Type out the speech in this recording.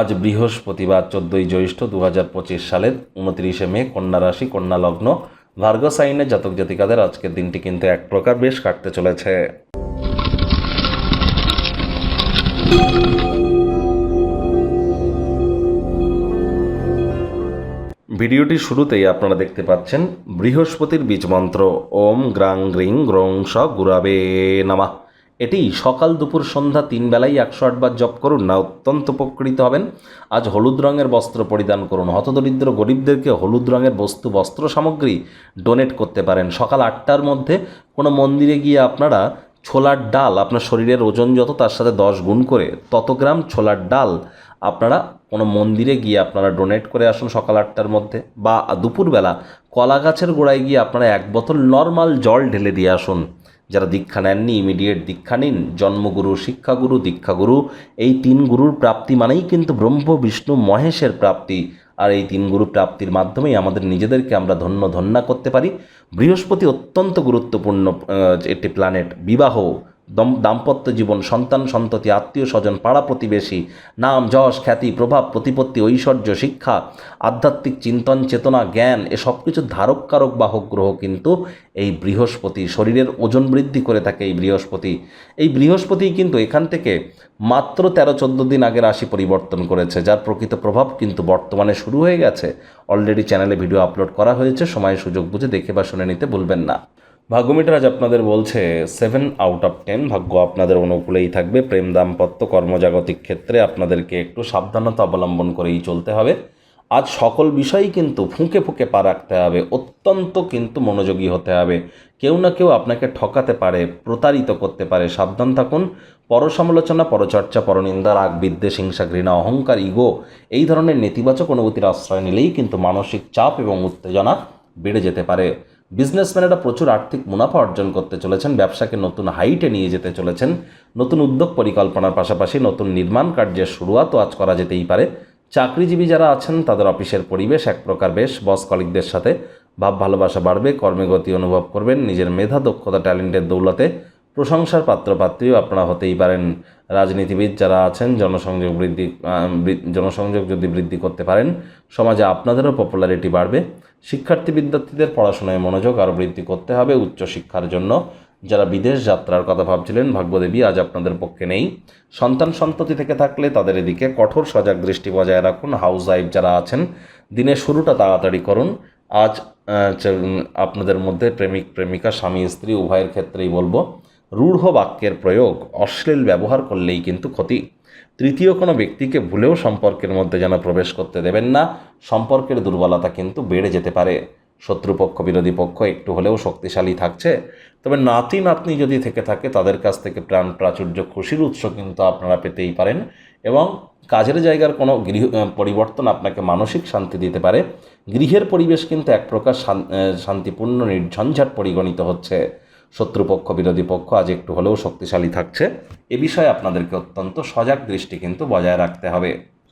আজ বৃহস্পতিবার, চোদ্দোই জ্যৈষ্ঠ দু হাজার পঁচিশ সালের উনত্রিশে মে, কন্যা রাশি, কন্যা লগ্ন। ভার্গ সাইনের জাতক জাতিকাদের আজকের দিনটি কিন্তু এক প্রকার বেশ কাটতে চলেছে। ভিডিওটি শুরুতেই আপনারা দেখতে পাচ্ছেন বৃহস্পতির বীজ মন্ত্র। ওম গ্রাং গ্রিং গ্রং স গুরাবে নামা। এটি সকাল দুপুর সন্ধ্যা তিন বেলাই একশো আটবার জপ করুন। না, অত্যন্ত উপকৃত হবেন। আজ হলুদ রঙের বস্ত্র পরিধান করুন। হতদরিদ্র গরিবদেরকে হলুদ রঙের বস্তু, বস্ত্র সামগ্রী ডোনেট করতে পারেন। সকাল আটটার মধ্যে কোনো মন্দিরে গিয়ে আপনারা ছোলার ডাল, আপনার শরীরের ওজন যত, তার সাথে দশ গুণ করে তত গ্রাম ছোলার ডাল আপনারা কোনো মন্দিরে গিয়ে আপনারা ডোনেট করে আসুন সকাল আটটার মধ্যে। বা দুপুরবেলা কলা গাছের গোড়ায় গিয়ে আপনারা এক বোতল নর্মাল জল ঢেলে দিয়ে আসুন। যারা দীক্ষা নেননি ইমিডিয়েট দীক্ষা নিন, জন্মগুরু, শিক্ষাগুরু, দীক্ষাগুরু, এই তিন গুরুর প্রাপ্তি মানেই কিন্তু ব্রহ্ম, বিষ্ণু, মহেশের প্রাপ্তি। আর এই তিন গুরু প্রাপ্তির মাধ্যমেই আমাদের নিজেদেরকে আমরা ধন্য, ধন্যা করতে পারি। বৃহস্পতি অত্যন্ত গুরুত্বপূর্ণ একটি প্ল্যানেট বিবাহ। দাম্পত্য জীবন, সন্তান, সন্ততি, আত্মীয় স্বজন, পাড়া প্রতিবেশী, নাম, যশ, খ্যাতি, প্রভাব, প্রতিপত্তি, ঐশ্বর্য, শিক্ষা, আধ্যাত্মিক চিন্তন, চেতনা, জ্ঞান, এ সব কিছু ধারক কারক বাহক গ্রহ কিন্তু এই বৃহস্পতি। শরীরের ওজন বৃদ্ধি করে থাকে এই বৃহস্পতি। এই বৃহস্পতি কিন্তু এখান থেকে মাত্র তেরো, চোদ্দ দিন আগে রাশি পরিবর্তন করেছে, যার প্রকৃত প্রভাব কিন্তু বর্তমানে শুরু হয়ে গেছে। অলরেডি চ্যানেলে ভিডিও আপলোড করা হয়েছে, সময় সুযোগ বুঝে দেখে বা শুনে নিতে ভুলবেন না। ভাগ্যমিটার আজ আপনাদের বলছে সেভেন আউট অফ টেন ভাগ্য আপনাদের অনুকূলেই থাকবে। প্রেম দাম্পত্য কর্মজাগতিক ক্ষেত্রে আপনাদেরকে একটু সাবধানতা অবলম্বন করেই চলতে হবে। আজ সকল বিষয়ই কিন্তু ফুঁকে ফুঁকে পা রাখতে হবে, অত্যন্ত কিন্তু মনোযোগী হতে হবে। কেউ না কেউ আপনাকে ঠকাতে পারে, প্রতারিত করতে পারে। সাবধান থাকুন। পরসমালোচনা, পরচর্চা, পরনিন্দা, রাগ, বিদ্বেষ, হিংসা, ঘৃণা, অহংকার, ইগো এই ধরনের নেতিবাচক অনুভূতির আশ্রয় নিলেই কিন্তু মানসিক চাপ এবং উত্তেজনা বেড়ে যেতে পারে। বিজনেসম্যানেরা প্রচুর আর্থিক মুনাফা অর্জন করতে চলেছেন, ব্যবসাকে নতুন হাইটে নিয়ে যেতে চলেছেন, নতুন উদ্যোগ পরিকল্পনার পাশাপাশি নতুন নির্মাণ কার্যের শুরুয়াতও আজ করা যেতেই পারে। চাকরিজীবী যারা আছেন, তাদের অফিসের পরিবেশ এক প্রকার বেশ, বস কলিকদের সাথে ভাব ভালোবাসা বাড়বে কর্মে গতি অনুভব করবেন, নিজের মেধা, দক্ষতা, ট্যালেন্টের দৌলতে প্রশংসার পাত্রপাত্রীও আপনারা হতেই পারেন। রাজনীতিবিদ যারা আছেন, জনসংযোগ বৃদ্ধি জনসংযোগ যদি বৃদ্ধি করতে পারেন, সমাজে আপনাদেরও পপুলারিটি বাড়বে। শিক্ষার্থী বিদ্যার্থীদের পড়াশোনায় মনোযোগ আরও বৃদ্ধি করতে হবে উচ্চশিক্ষার জন্য। যারা বিদেশ যাত্রার কথা ভাবছিলেন, ভাগ্যদেবী আজ আপনাদের পক্ষে নেই। সন্তান সন্ততি থেকে থাকলে তাদের এদিকে কঠোর সজাগ দৃষ্টি বজায় রাখুন। হাউস ওয়াইফ যারা আছেন দিনের শুরুটা তাড়াতাড়ি করুন। আজ আপনাদের মধ্যে প্রেমিক, প্রেমিকা, স্বামী, স্ত্রী, উভয়ের ক্ষেত্রেই বলব। রূঢ় বাক্যের প্রয়োগ অশ্লীল ব্যবহার করলেই কিন্তু ক্ষতি। তৃতীয় কোনো ব্যক্তিকে ভুলেও সম্পর্কের মধ্যে যেন প্রবেশ করতে দেবেন না, সম্পর্কের দুর্বলতা কিন্তু বেড়ে যেতে পারে। শত্রুপক্ষ, বিরোধী পক্ষ একটু হলেও শক্তিশালী থাকছে। তবে নাতি, নাতনি যদি থেকে থাকে, তাদের কাছ থেকে প্রাণ প্রাচুর্য, খুশির উৎস কিন্তু আপনারা পেতেই পারেন এবং কাজের জায়গার কোনো গৃহ পরিবর্তন আপনাকে মানসিক শান্তি দিতে পারে। গৃহের পরিবেশ কিন্তু এক প্রকার শান্তিপূর্ণ, নির্ঝঞ্ঝাট পরিগণিত হচ্ছে। শত্রুপক্ষ, বিরোধী পক্ষ আজ একটু হলেও শক্তিশালী থাকছে। এ বিষয়ে আপনাদেরকে অত্যন্ত সজাগ দৃষ্টি কিন্তু বজায় রাখতে হবে।